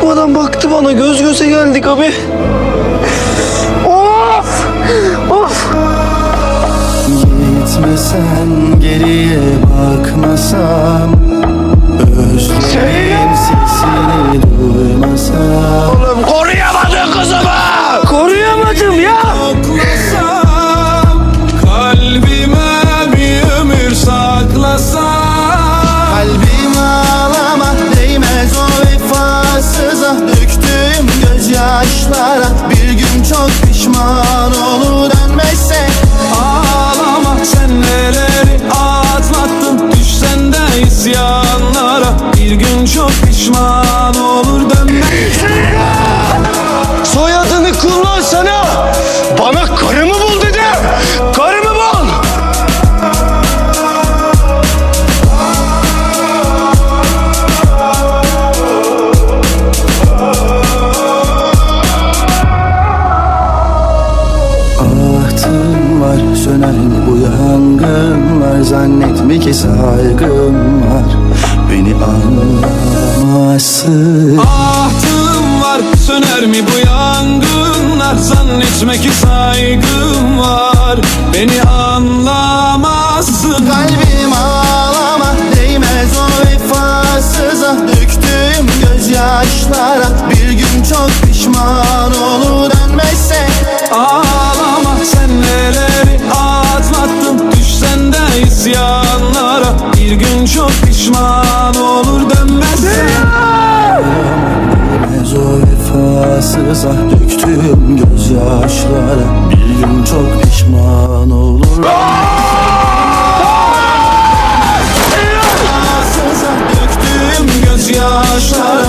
çıkmadan baktı bana. Göz göze geldik abi. Of! Of! Gitmesen geriye bakmasam Özlerim gözyaşlara Bir gün çok pişman olur dönmezse Ağlama. Sen neleri atlattın? Düşsen de isyanlara Bir gün çok pişman olur dönme Soyadını kullansana! Bana karımı Ahtım var söner mi bu yangınlar Zannetme ki saygım var. Beni anlamazsın. Ahtım var söner mi bu yangınlar Zannetme ki saygım var. Beni anlamazsın. Kalbim ağlama değmez o vefasıza. Döktüğüm gözyaşlara Bir gün çok pişman Gün çok pişman olur dönmezsen. Değmez o vefasıza Döktüğüm gözyaşlara Bir gün çok pişman olur. Vefasıza döktüğüm gözyaşlara